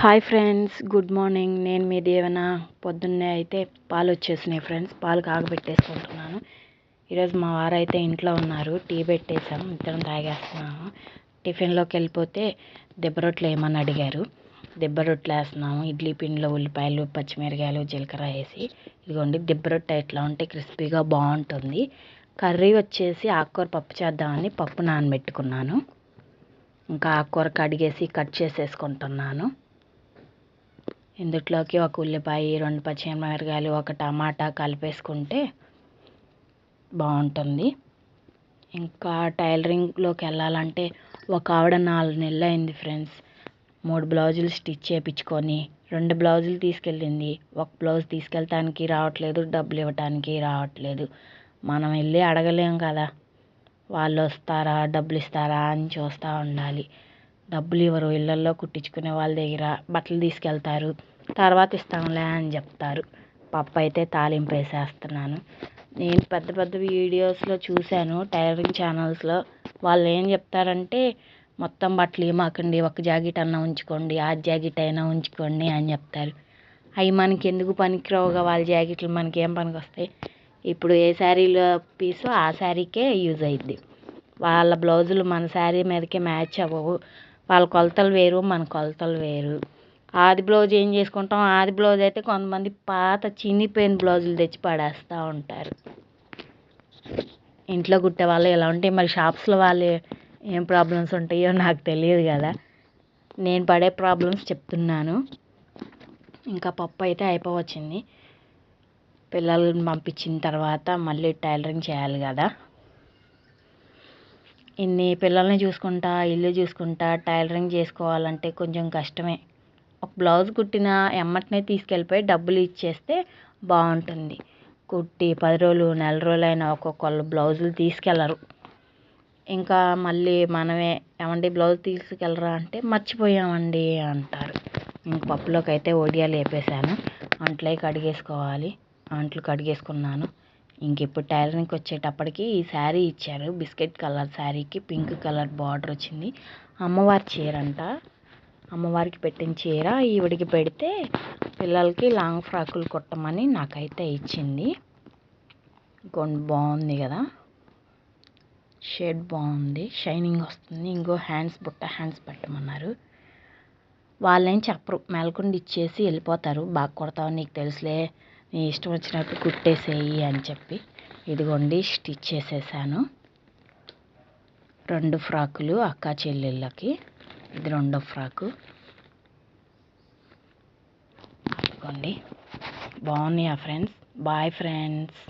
Hi friends good morning. నేను మీ దేవన. పొద్దున్నే అయితే పాలు వచ్చేసినాయి ఫ్రెండ్స్. పాలు కాగబెట్టేసుకుంటున్నాను. ఈరోజు మా వారైతే ఇంట్లో ఉన్నారు. టీ పెట్టేసాం ఇద్దరం తాగేస్తున్నాము. టిఫిన్లోకి వెళ్ళిపోతే దెబ్బరొట్లు వేయమని అడిగారు. దెబ్బరొట్లు వేస్తున్నాము. ఇడ్లీ పిండిలో ఉల్లిపాయలు పచ్చిమిరకాయలు జీలకర్ర వేసి ఇదిగోండి దెబ్బ రొట్టె ఎట్లా ఉంటే క్రిస్పీగా బాగుంటుంది. కర్రీ వచ్చేసి ఆకుకూర పప్పు చేద్దామని పప్పు నానబెట్టుకున్నాను. ఇంకా ఆకుకూర కడిగేసి కట్ చేసేసుకుంటున్నాను. ఇందుట్లోకి ఒక ఉల్లిపాయ రెండు పచ్చిమిరపకాయలు ఒక టమాటా కలిపేసుకుంటే బాగుంటుంది. ఇంకా టైలరింగ్లోకి వెళ్ళాలంటే ఒక ఆవిడ నాలుగు నెలలు అయింది ఫ్రెండ్స్. మూడు బ్లౌజులు స్టిచ్ చేయించుకొని రెండు బ్లౌజులు తీసుకెళ్ళింది. ఒక బ్లౌజ్ తీసుకెళ్ళటానికి రావట్లేదు డబ్బులు ఇవ్వటానికి రావట్లేదు. మనం వెళ్ళి అడగలేం కదా వాళ్ళు వస్తారా డబ్బులు ఇస్తారా అని చూస్తూ ఉండాలి. డబ్బులు ఇవ్వరు ఇళ్ళల్లో కుట్టించుకునే వాళ్ళ దగ్గర బట్టలు తీసుకెళ్తారు. తర్వాత ఇస్తాంలే అని చెప్తారు. పప్పు అయితే తాలింపు వేసేస్తున్నాను. నేను పెద్ద పెద్ద వీడియోస్లో చూశాను టైలరింగ్ ఛానల్స్లో. వాళ్ళు ఏం చెప్తారంటే మొత్తం బట్టలు ఏమాకండి ఒక జాకెట్ అన్నా ఉంచుకోండి ఆ జాకెట్ అయినా ఉంచుకోండి అని చెప్తారు. అవి మనకి ఎందుకు పనికిరావుగా వాళ్ళ జాకెట్లు మనకి ఏం పనికి వస్తాయి ఇప్పుడు ఏ శారీలో పీసో ఆ శారీకే యూజ్ అయ్యిద్ది వాళ్ళ బ్లౌజులు మన శారీ మీదకే మ్యాచ్ అవ్వవు. వాళ్ళ కొలతలు వేరు మన కొలతలు వేరు. ఆది బ్లౌజ్ ఏం చేసుకుంటాం? ఆది బ్లౌజ్ అయితే కొంతమంది పాత చినిపోయిన బ్లౌజులు తెచ్చి పడేస్తూ ఉంటారు. ఇంట్లో కుట్టే వాళ్ళు ఎలా ఉంటే మరి షాప్స్లో వాళ్ళు ఏం ప్రాబ్లమ్స్ ఉంటాయో నాకు తెలియదు కదా. నేను పడే ప్రాబ్లమ్స్ చెప్తున్నాను. ఇంకా పప్పు అయితే అయిపోవచ్చింది. పిల్లల్ని పంపించిన తర్వాత మళ్ళీ టైలరింగ్ చేయాలి కదా. ఇన్ని పిల్లల్ని చూసుకుంటా ఇల్లు చూసుకుంటా టైలరింగ్ చేసుకోవాలంటే కొంచెం కష్టమే. ఒక బ్లౌజ్ కుట్టిన ఎమ్మటనే తీసుకెళ్ళిపోయి డబ్బులు ఇచ్చేస్తే బాగుంటుంది. కుట్టి పది రోజులు నెల రోజులైనా ఒక్కొక్కళ్ళు బ్లౌజులు తీసుకెళ్ళరు ఇంకా మళ్ళీ మనమే ఏమండి బ్లౌజ్ తీసుకెళ్ళరా అంటే మర్చిపోయామండి అంటారు. ఇంక పప్పులోకి అయితే ఒడియాలు వేపేసాను అంట్లే కడిగేసుకోవాలి. అంట్లు కడిగేసుకున్నాను. ఇంకెప్పుడు టైలరింగ్కి వచ్చేటప్పటికి ఈ శారీ ఇచ్చారు. బిస్కెట్ కలర్ శారీకి పింక్ కలర్ బార్డర్ వచ్చింది. అమ్మవారి చీర అంట అమ్మవారికి పెట్టిన చీర ఈవిడికి పెడితే పిల్లలకి లాంగ్ ఫ్రాకులు కుట్టమని నాకైతే ఇచ్చింది. కొన్ని బాగుంది కదా. షేడ్ బాగుంది. షైనింగ్ వస్తుంది. ఇంకో హ్యాండ్స్ బుట్ట హ్యాండ్స్ పెట్టమన్నారు. వాళ్ళేం చెప్పరు. మెలకుండా ఇచ్చేసి వెళ్ళిపోతారు. బాగా కొడతావు నీకు తెలుసులే. నీ ఇష్టం వచ్చినట్టు కుట్టేసేయి అని చెప్పి ఇదిగోండి స్టిచ్ చేసేసాను. రెండు ఫ్రాకులు అక్క చెల్లెళ్ళకి ఇది రెండో ఫ్రాకు. ఇదిగోండి బాగున్నాయా ఫ్రెండ్స్ బాయ్ ఫ్రెండ్స్